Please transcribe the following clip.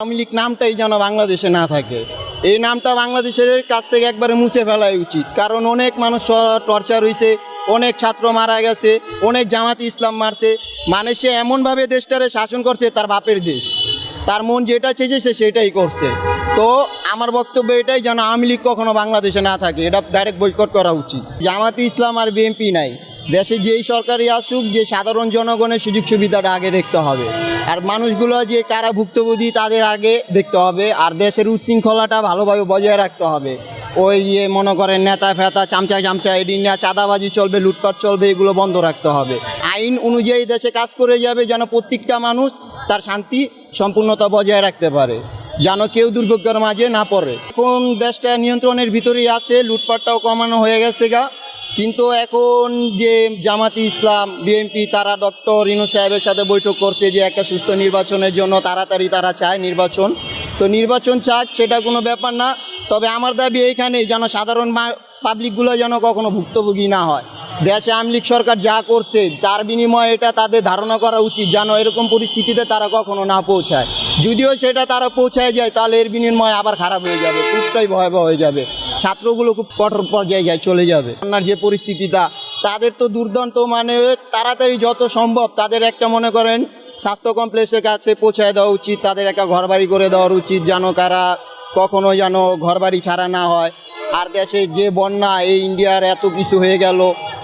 আওয়ামী লীগ নামটাই যেন বাংলাদেশে না থাকে। এই নামটা বাংলাদেশের কাছ থেকে একবারে মুছে ফেলাই উচিত। কারণ অনেক মানুষ টর্চার হয়েছে অনেক ছাত্র মারা গেছে, অনেক জামাত ইসলাম মারছে। মানে সে এমনভাবে দেশটারে শাসন করছে, তার বাপের দেশ। তার মন যেটা চেয়েছে, সে সেটাই করছে। তো আমার বক্তব্য এটাই, যেন আওয়ামী লীগ কখনো বাংলাদেশে না থাকে। এটা ডাইরেক্ট বয়কট করা উচিত। জামাতি ইসলাম আর বিএনপি নাই। দেশে যেই সরকারই আসুক, যে সাধারণ জনগণের সুযোগ সুবিধাটা আগে দেখতে হবে। আর মানুষগুলো যে কারা ভুক্তভোগী তাদের আগে দেখতে হবে। আর দেশের উচ্ছৃঙ্খলাটা ভালোভাবে বজায় রাখতে হবে। ওই যে মনে করেন নেতা ফেতা চামচা চামচা এডি না চাঁদাবাজি চলবে, লুটপাট চলবে, এগুলো বন্ধ রাখতে হবে। আইন অনুযায়ী দেশে কাজ করে যাবে যেন প্রত্যেকটা মানুষ তার শান্তি, সম্পূর্ণতা বজায় রাখতে পারে। যেন কেউ দুর্ভাগ্যের মাঝে না পড়ে। কোন দেশটা নিয়ন্ত্রণের ভিতরেই আছে, লুটপাটটাও কমানো হয়ে গেছে গা। কিন্তু এখন যে জামাতি ইসলাম বিএনপি তারা ডক্টর ইনু সাহেবের সাথে বৈঠক করছে যে একটা সুস্থ নির্বাচনের জন্য তাড়াতাড়ি তারা চায় নির্বাচন। তো নির্বাচন চাক, সেটা কোনো ব্যাপার না। তবে আমার দাবি এইখানেই যেন সাধারণ পাবলিকগুলো যেন কখনো ভুক্তভোগী না হয়। দেশে আওয়ামী লীগ সরকার যা করছে, যার বিনিময়ে এটা তাদের ধারণা করা উচিত যেন এরকম পরিস্থিতিতে তারা কখনো না পৌঁছায়। যদিও সেটা তারা পৌঁছায় যায়, তাহলে এর বিনিময়ে আবার খারাপ হয়ে যাবে পুরোটাই ভয়াবহ হয়ে যাবে। ছাত্রগুলো খুব কঠোর পর্যায়ে যায়, চলে যাবে। আপনার যে পরিস্থিতিটা, তাদের তো দুর্দান্ত মানে তাড়াতাড়ি যত সম্ভব তাদের একটা মনে করেন, স্বাস্থ্য কমপ্লেক্সের কাছে পৌঁছায় দেওয়া উচিত, তাদের একটা ঘরবাড়ি করে দেওয়ার উচিত, যেন কারা কখনো যেন ঘরবাড়ি ছাড়া না হয়। আর দেশে যে বন্যা, এই ইন্ডিয়ার এত কিছু হয়ে গেল